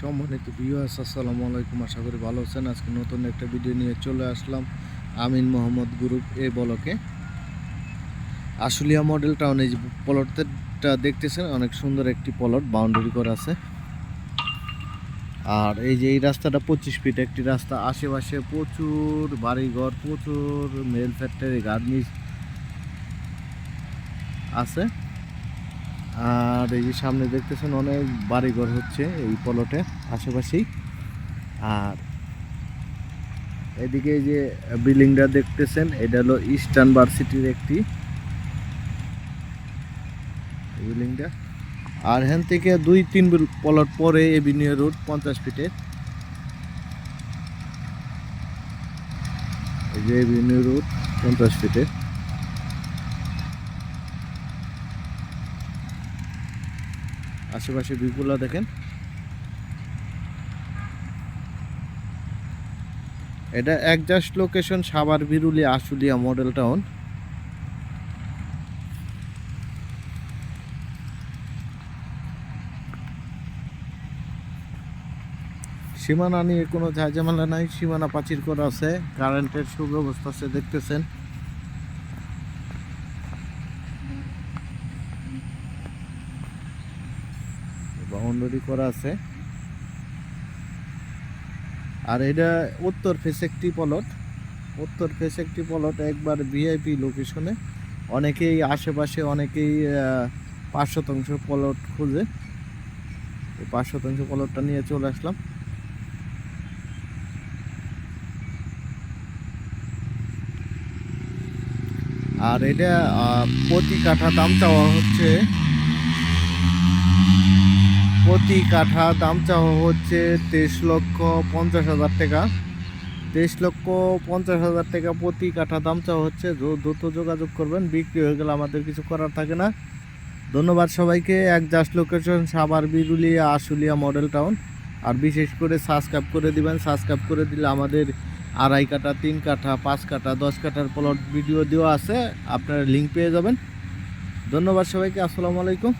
সম্মানিত ভিউয়ার্স আসসালামু আলাইকুম। আশা করি ভালো আছেন। আজকে নতুন একটা ভিডিও নিয়ে চলে আসলাম আমিন মোহাম্মদ গ্রুপ এ বলকে। আশুলিয়া মডেল টাউন এই প্লটটা দেখতেছেন, অনেক সুন্দর একটি প্লট বাউন্ডারি করা আছে। আর এই যে এই রাস্তাটা পঁচিশ ফিট একটি রাস্তা আশেপাশে প্রচুর বাড়িঘর, প্রচুর মেল ফ্যাক্টরি গার্নিশ আছে। আর এই যে সামনে দেখতেছেন অনেক বাড়িঘর হচ্ছে এই পলটে আশেপাশেই। আর এদিকে যে বিল্ডিংটা দেখতেছেন, এটা হলো ইস্টার্ন ভার্সিটির একটি বিল্ডিংটা। আর হ্যান থেকে দুই, তিন পলট পরে এভিনিউ রোড পঞ্চাশ ফিটের এই যে এভিনিউ রোড পঞ্চাশ ফিটের আশেপাশে ভিউগুলো দেখেন। এটা exact location Savar Biruli Ashulia model town সীমানা নিয়ে কোনো ঝাঁঝামেলা নাই, সীমানা প্রাচীর করা আছে কারেন্টের সুব্যবস্থা আছে, দেখতেছেন। বাউন্ডারি করা আছে। আর এটা উত্তর ফেস একটি পলট উত্তর ফেস একটি পলট একবার ভিআইপি লোকেশনে অনেকেই আশেপাশে, অনেকেই পাঁচ শতাংশ পলট খুঁজে। এই পাঁচ শতাংশ পলটটা নিয়ে চলে আসলাম। আর এটা প্রতি কাঠা দাম চাওয়া হচ্ছে প্রতি কাঠা দাম চাওয়া হচ্ছে তেইশ লক্ষ পঞ্চাশ হাজার টাকা। তেইশ লক্ষ পঞ্চাশ হাজার টাকা প্রতি কাঠা দাম চাওয়া হচ্ছে। দ্রুত যোগাযোগ করবেন, বিক্রি হয়ে গেলে আমাদের কিছু করার থাকে না। ধন্যবাদ সবাইকে। Exact location, Savar, Birulia, Ashulia model town. আর বিশেষ করে সাবস্ক্রাইব করে দিবেন। সাবস্ক্রাইব করে দিলে আমাদের আড়াই কাঠা, তিন কাঠা, পাঁচ কাঠা, দশ কাঠার প্লট ভিডিও দেওয়া আছে। আপনারা লিঙ্ক পেয়ে যাবেন। ধন্যবাদ সবাইকে। আসসালামু আলাইকুম।